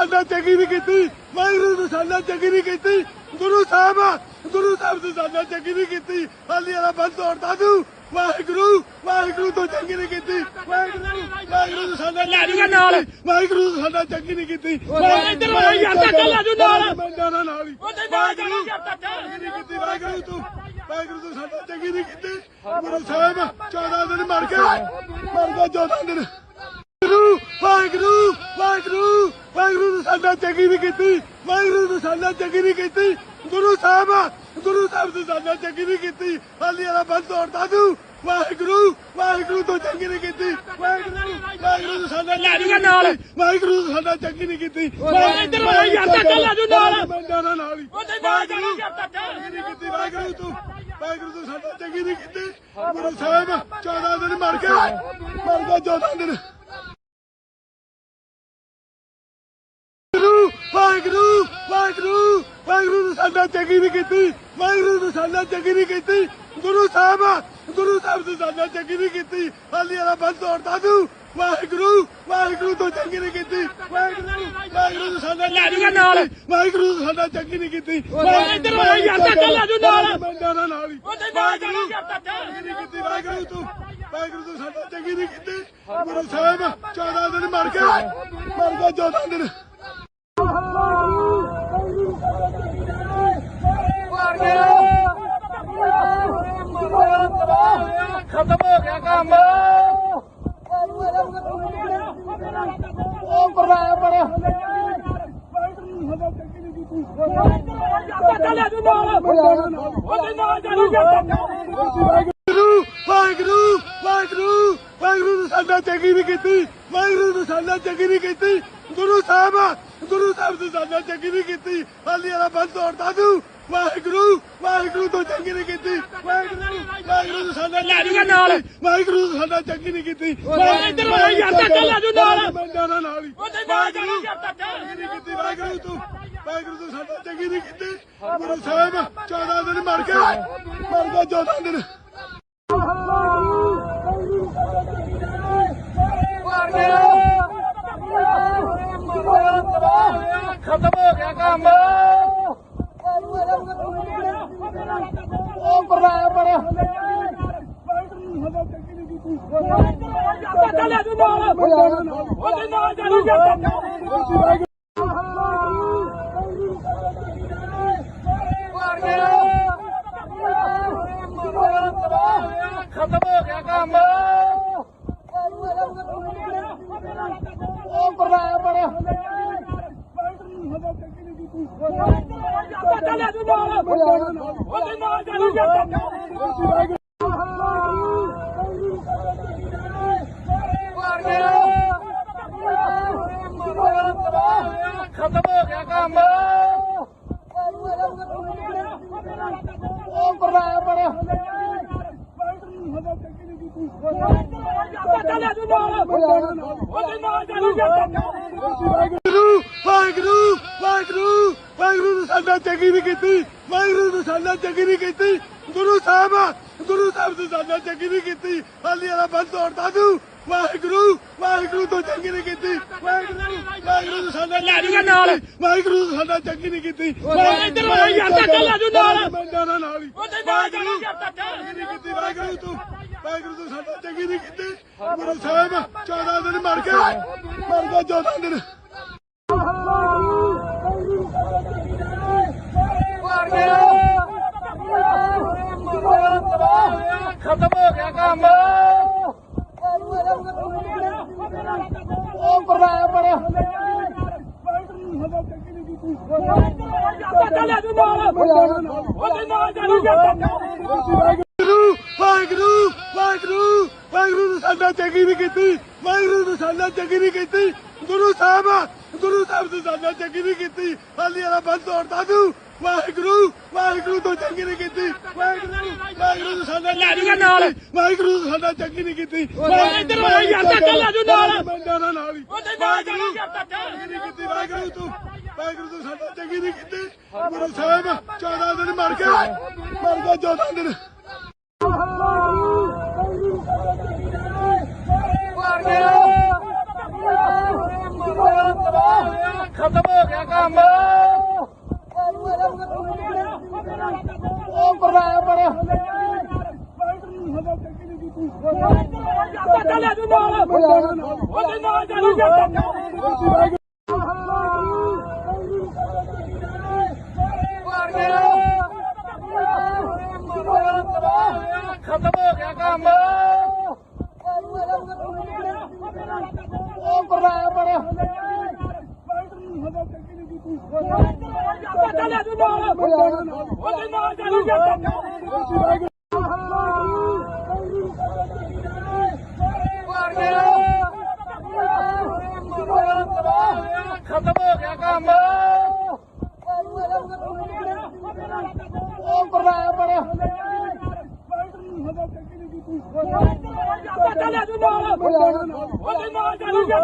ਸਾਡਾ ਚੰਗੀ ਨਹੀਂ ਕੀਤੀ। ਵਾਹਿਗੁਰੂ ਨੇ ਸਾਡਾ ਚੰਗੀ ਨਹੀਂ ਕੀਤੀ। ਗੁਰੂ ਸਾਹਿਬ ਗੁਰੂ ਸਾਹਿਬ ਨੇ ਸਾਡਾ ਚੰਗੀ ਨਹੀਂ ਕੀਤੀ। ਹਾਲੀ ਵਾਲਾ ਬੰਦ ਤੋੜਦਾ ਤੂੰ ਵਾਹਿਗੁਰੂ ਵਾਹਿਗੁਰੂ ਤੋਂ ਚੰਗੀ ਨਹੀਂ ਕੀਤੀ। ਵਾਹਿਗੁਰੂ ਵਾਹਿਗੁਰੂ ਨੇ ਸਾਡਾ ਲੈ ਜਾਊਗਾ ਨਾਲ। ਵਾਹਿਗੁਰੂ ਨੇ ਸਾਡਾ ਚੰਗੀ ਨਹੀਂ ਕੀਤੀ। ਇੱਧਰ ਆ ਯਾਰ, ਨਾਲ। ਨਾਲ ਹੀ। ਚੰਗੀ ਨਹੀਂ ਕੀਤੀ। ਵਾਹਿਗੁਰੂ ਤੂੰ ਵਾਹਿਗੁਰੂ ਤੂੰ ਸਾਡਾ ਚੰਗੀ ਨਹੀਂ ਕੀਤੀ। ਗੁਰੂ ਸਾਹਿਬ 14 ਦਿਨ ਮਰ ਗਏ। ਮਰ ਗਏ 14 ਦਿਨ। ਵਾਹਿਗੁਰੂ ਵਾਹਿਗੁਰੂ ਵਾਹਿਗੁਰੂ ਵਾਹਿਗੁਰੂ ਨੇ ਸਾਡਾ ਚੰਗੀ ਨਹੀਂ ਕੀਤੀ ਵਾਹਿਗੁਰੂ ਨੇ ਸਾਡਾ ਚੰਗੀ ਨਹੀਂ ਕੀਤੀ। ਗੁਰੂ ਸਾਹਿਬ ਗੁਰੂ ਸਾਹਿਬ ਨੇ ਸਾਡਾ ਚੰਗੀ ਨਹੀਂ ਕੀਤੀ। ਹਾਲੀ ਵਾਲਾ ਬੰਦ ਤੋੜਦਾ ਤੂੰ ਵਾਹਿਗੁਰੂ ਵਾਹਿਗੁਰੂ ਤੋਂ ਚੰਗੀ ਨਹੀਂ ਕੀਤੀ। ਵਾਹਿਗੁਰੂ ਵਾਹਿਗੁਰੂ ਨੇ ਸਾਡਾ ਲੈ ਜਾਊਗਾ ਨਾਲ। ਵਾਹਿਗੁਰੂ ਨੇ ਸਾਡਾ ਚੰਗੀ ਨਹੀਂ ਕੀਤੀ। ਇੱਧਰ ਆ ਯਾਰ, ਨਾਲ। ਹੀ। ਚੰਗੀ ਨਹੀਂ ਕੀਤੀ। ਵਾਹਿਗੁਰੂ ਤੂੰ ਵਾਹਿਗੁਰੂ ਤੂੰ ਸਾਡਾ ਚੰਗੀ ਨਹੀਂ ਕੀਤੀ। ਗੁਰੂ ਸਾਹਿਬ 14 ਦਿਨ ਮਰ ਗਏ। ਮਰ ਗਏ 14 ਦਿਨ ਵਾਹਿਗੁਰੂ ਵਾਹਿਗੁਰੂ ਵਾਹਿਗੁਰੂ ਵਾਹਿਗੁਰੂ ਨੇ ਸਾਡਾ ਚੰਗੀ ਨਹੀਂ ਕੀਤੀ ਵਾਹਿਗੁਰੂ ਨੇ ਸਾਡਾ ਚੰਗੀ ਨਹੀਂ ਕੀਤੀ ਗੁਰੂ ਸਾਹਿਬ ਗੁਰੂ ਸਾਹਿਬ ਨੇ ਸਾਡਾ ਚੰਗੀ ਨਹੀਂ ਕੀਤੀ ਹਾਲੀ ਵਾਲਾ ਬੰਦ ਤੋੜਦਾ ਤੂੰ ਵਾਹਿਗੁਰੂ ਵਾਹਿਗੁਰੂ ਤੋਂ ਚੰਗੀ ਨਹੀਂ ਕੀਤੀ ਵਾਹਿਗੁਰੂ ਵਾਹਿਗੁਰੂ ਸਾਡਾ ਨਾਲ। ਵਾਹਿਗੁਰੂ ਸਾਡਾ ਚੰਗੀ ਨਹੀਂ ਕੀਤੀ ਇੱਧਰ ਆ ਯਾਰ, ਚਾਚਾ ਲੈ ਜਾਊ ਨਾਲ। ਮੈਂ ਨਾਲ ਹੀ ਉਹਦੇ ਨਾਲ ਜਾਣਾ ਯਾਰ, ਚਾਚਾ। ਚੰਗੀ ਨਹੀਂ ਕੀਤੀ ਵਾਹਿਗੁਰੂ ਤੂੰ ਵਾਹਿਗੁਰੂ ਤੂੰ ਸਾਡਾ ਚੰਗੀ ਨਹੀਂ ਕੀਤੀ ਗੁਰੂ ਸਾਹਿਬ 14 ਦਿਨ ਮਰ ਗਏ ਮਰ ਗਏ 14 ਦਿਨ ਖਤਮ ਹੋ ਗਿਆ ਕੰਮ। ਉਹ ਬੜਾ ਬੜਾ ਵਾਹਿਗੁਰੂ ਵਾਹਿਗੁਰੂ ਵਾਹਿਗੁਰੂ ਵਾਹਿਗੁਰੂ ਸਾਡਾ ਚੰਗੀ ਨਹੀਂ ਕੀਤੀ। ਵਾਹਿਗੁਰੂ ਨੇ ਸਾਡਾ ਚੰਗੀ ਨਹੀਂ ਕੀਤੀ। ਗੁਰੂ ਸਾਹਿਬ ਗੁਰੂ ਸਾਹਿਬ ਨੇ ਸਾਡਾ ਚੰਗੀ ਨਹੀਂ ਕੀਤੀ। ਹਾਲੀ ਵਾਲਾ ਬੰਦ ਤੋੜਦਾ ਤੂੰ ਵਾਹਿਗੁਰੂ ਵਾਹਿਗੁਰੂ ਤੋਂ ਚੰਗੀ ਨਹੀਂ ਕੀਤੀ। ਵਾਹਿਗੁਰੂ ਸਾਡਾ ਲੈ ਜਾਊਗਾ ਨਾਲ। ਵਾਹਿਗੁਰੂ ਸਾਡਾ ਚੰਗੀ ਨਹੀਂ ਕੀਤੀ। ਇੱਧਰ ਆ ਯਾਰ, ਚਾਚਾ ਲੈ ਜੂ ਨਾਲ। ਮੈਂ ਜਾਣਾ ਨਾਲ ਹੀ। ਉਹਦੇ ਨਾਲ ਜਾਣਾ ਯਾਰ, ਚਾਚਾ। ਚੰਗੀ ਨਹੀਂ ਕੀਤੀ। ਵਾਹਿਗੁਰੂ ਤੂੰ ਵਾਹਿਗੁਰੂ ਤੂੰ ਸਾਡਾ ਚੰਗੀ ਨਹੀਂ ਕੀਤੀ। ਗੁਰੂ ਸਾਹਿਬ 14 ਦਿਨ ਮਰ ਗਏ। ਮਰ ਗਏ 14 ਦਿਨ ਖਤਮ ਹੋ ਗਿਆ ਕੰਮ ਉਹ ਬੜਾ ਬੜਾ ਚਾਚਾ ਨਾਲ ਉਹਦੇ ਨਾਲ ਜਾਣਾ ਯਾਰ, ਚਾਚਾ। ਖਤਮ ਹੋ ਗਿਆ ਕੰਮ ਉਹ ਬੜਾ ਬੜਾ ਚਾਚਾ ਲੈ ਜੂ ਨਾਲ ਉਹਦੇ ਨਾਲ ਜਾਣਾ ਯਾਰ, ਖਤਮ ਹੋ ਗਿਆ ਕੰਮ ਉਹ ਬੜਾ ਬੜਾ ਚਾਚਾ ਲੈ ਜੂ ਨਾਲ ਚਾਚਾ। ਵਾਹਿਗੁਰੂ ਵਾਹਿਗੁਰੂ ਵਾਹਿਗੁਰੂ ਵਾਹਿਗੁਰੂ ਨੇ ਸਾਡਾ ਚੰਗੀ ਨਹੀਂ ਕੀਤੀ ਵਾਹਿਗੁਰੂ ਨੇ ਸਾਡਾ ਚੰਗੀ ਨਹੀਂ ਕੀਤੀ ਗੁਰੂ ਸਾਹਿਬ ਗੁਰੂ ਸਾਹਿਬ ਨੇ ਸਾਡਾ ਚੰਗੀ ਨਹੀਂ ਕੀਤੀ ਹਾਲੀ ਵਾਲਾ ਬੰਦ ਤੋੜਦਾ ਤੂੰ ਵਾਹਿਗੁਰੂ ਵਾਹਿਗੁਰੂ ਤੋਂ ਚੰਗੀ ਨਹੀਂ ਕੀਤੀ ਵਾਹਿਗੁਰੂ ਵਾਹਿਗੁਰੂ ਨੇ ਸਾਡਾ ਲੈ ਜਾਊਗਾ ਨਾਲ। ਵਾਹਿਗੁਰੂ ਸਾਡਾ ਚੰਗੀ ਨਹੀਂ ਕੀਤੀ ਇੱਧਰ ਆ ਯਾਰ, ਚਾਚਾ ਲੈ ਜੂ ਨਾਲ। ਮੈਂ ਜਾਣਾ ਨਾਲ ਹੀ। ਚੰਗੀ ਨਹੀਂ ਕੀਤੀ ਵਾਹਿਗੁਰੂ ਤੂੰ ਵਾਹਿਗੁਰੂ ਤੂੰ ਸਾਡਾ ਚੰਗੀ ਨਹੀਂ ਕੀਤੀ ਗੁਰੂ ਸਾਹਿਬ 14 ਦਿਨ ਮਰ ਗਏ ਮਰ ਗਏ 14 ਦਿਨ ਖਤਮ ਹੋ ਗਿਆ ਕੰਮ। ਉਹ ਬੜਾ ਬੜਾ। ਵਾਹਿਗੁਰੂ ਵਾਹਿਗੁਰੂ ਵਾਹਿਗੁਰੂ ਵਾਹਿਗੁਰੂ ਸਾਡਾ ਚੰਗੀ ਨਹੀਂ ਕੀਤੀ। ਵਾਹਿਗੁਰੂ ਨੂੰ ਸਾਡਾ ਚੰਗੀ ਨਹੀਂ ਕੀਤੀ। ਗੁਰੂ ਸਾਹਿਬ ਗੁਰੂ ਸਾਹਿਬ ਨੇ ਸਾਡਾ ਚੰਗੀ ਨਹੀਂ ਕੀਤੀ। ਹਾਲੀ ਵਾਲਾ ਬੰਦ ਤੋੜਦਾ ਤੂੰ। ਵਾਹਿਗੁਰੂ ਵਾਹਿਗੁਰੂ ਤੋਂ ਚੰਗੀ ਨਹੀਂ ਕੀਤੀ। ਵਾਹਿਗੁਰੂ ਵਾਹਿਗੁਰੂ ਸਾਡਾ ਲੈ ਨਾਲ। ਵਾਹਿਗੁਰੂ ਸਾਡਾ ਚੰਗੀ ਨਹੀਂ ਕੀਤੀ। ਇੱਧਰ ਆ ਯਾਰ, ਚਾਚਾ ਲੈ ਜੂ ਨਾਲ। ਜਾਣਾ ਨਾਲ ਹੀ। ਚੰਗੀ ਨਹੀਂ ਕੀਤੀ। ਵਾਹਿਗੁਰੂ ਤੂੰ ਵਾਹਿਗੁਰੂ ਤੂੰ ਸਾਡਾ ਚੰਗੀ ਨਹੀਂ ਕੀਤੀ। ਗੁਰੂ ਸਾਹਿਬ 14 ਦਿਨ ਮਰ ਗਏ। ਮਰ ਗਏ 14 ਦਿਨ। ਖਤਮ ਉਹਦੇ ਉਹ ਬਰਾਇਆ ਬੜਾ। ਖਤਮ ਹੋ ਗਿਆ ਕੰਮ। ਉਹ ਬਰਾਇਆ ਬੜਾ। ਖਤਮ ਹੋ ਗਿਆ ਕੰਮ। ਉਹ ਬੜਾ ਬੜਾ ਉਹਦੇ ਨਾਲ ਚੱਲ ਗਿਆ